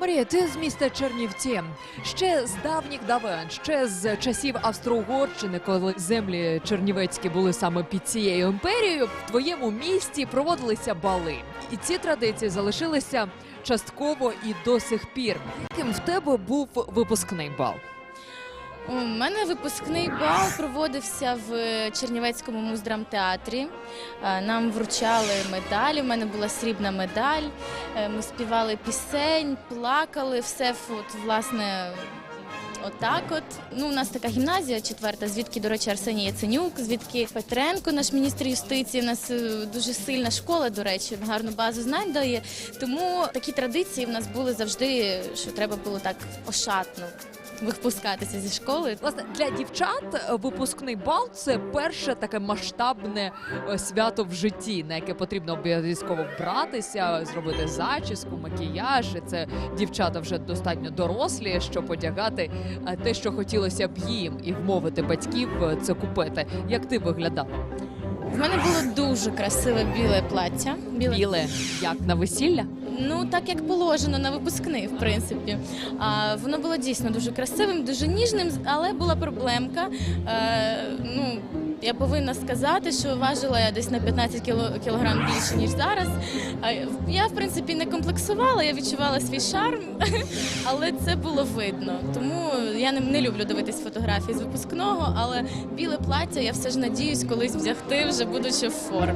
Марія, ти з міста Чернівці. Ще з давніх давен, ще з часів Австро-Угорщини, коли землі чернівецькі були саме під цією імперією, в твоєму місті проводилися бали. І ці традиції залишилися частково і до сих пір. Яким в тебе був випускний бал? У мене випускний бал проводився в Чернівецькому муздрамтеатрі. Е, Нам вручали медалі. У мене була срібна медаль. Е, Ми співали пісень, плакали, все от, власне. Отак, от ну у нас така гімназія четверта, звідки, до речі, Арсеній Яценюк, звідки Петренко, наш міністр юстиції. У нас е, дуже сильна школа, до речі, гарну базу знань дає. Тому такі традиції в нас були завжди, що треба було так ошатно випускатися зі школи. Власне, для дівчат е, випускний бал це перше таке масштабне е, свято в житті, на яке потрібно обов'язково вбратися, зробити зачіску, макіяж. І Це дівчата вже достатньо дорослі, щоб одягати е, те, що хотілося б їм, і вмовити батьків це купити. Як ти виглядала? В мене було дуже красиве біле плаття. Біле. Біле як на весілля? Ну так як положено на випускний, в принципі. А, воно було дійсно дуже красивим, дуже ніжним, але була проблемка. Е, ну, я повинна сказати, що важила я десь на 15 кіло, кілограм більше, ніж зараз. Я, в принципі, не комплексувала, я відчувала свій шарм, але це було видно. Тому я не, люблю дивитись фотографії з випускного, але біле плаття я все ж надіюсь колись вдягти, вже будучи в формі.